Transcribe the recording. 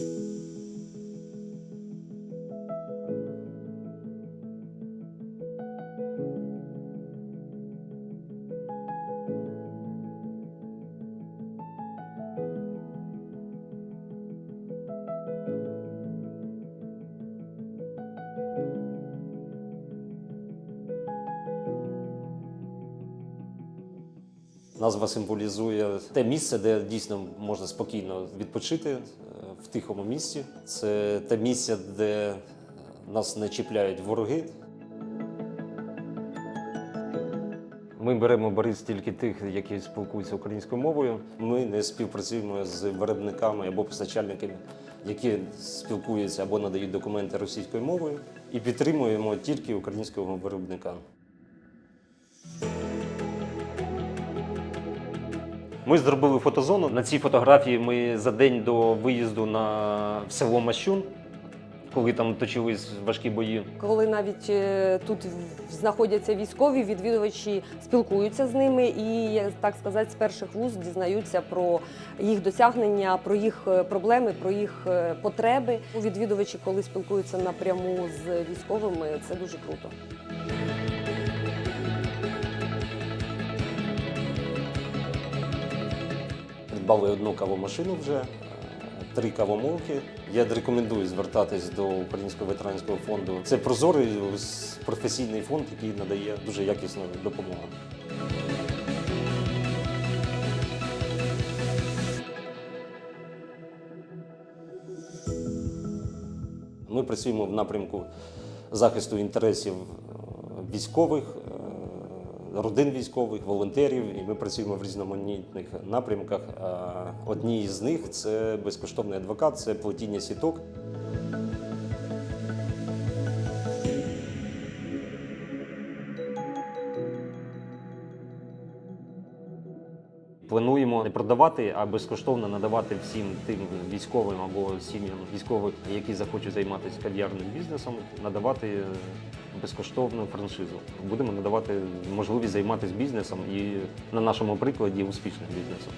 Thank you. Назва символізує те місце, де дійсно можна спокійно відпочити е, в тихому місці. Це те місце, де нас не чіпляють вороги. Ми беремо барист тільки тих, які спілкуються українською мовою. Ми не співпрацюємо з виробниками або постачальниками, які спілкуються або надають документи російською мовою, і підтримуємо тільки українського виробника. Ми зробили фотозону. На цій фотографії ми за день до виїзду на село Мащун, коли там точились важкі бої. Коли навіть е, тут знаходяться військові, відвідувачі спілкуються з ними і, так сказати, з перших вуз дізнаються про їх досягнення, про їх е, проблеми, про їх е, потреби. Відвідувачі, коли спілкуються напряму з військовими, це дуже круто. Придбали одну кавомашину вже, е, три кавомолки. Я рекомендую звертатись до Українського ветеранського фонду. Це прозорий професійний фонд, який надає дуже якісну допомогу. Ми працюємо в напрямку захисту інтересів е, військових, родин військових, волонтерів, і ми працюємо в різноманітних напрямках. Одні з них це безкоштовний адвокат, це плетіння сіток. Плануємо не продавати, а безкоштовно надавати всім тим військовим або сім'ям військових, які захочуть займатися кав'ярним бізнесом, надавати безкоштовну франшизу. Будемо надавати можливість займатися бізнесом і на нашому прикладі успішним бізнесом.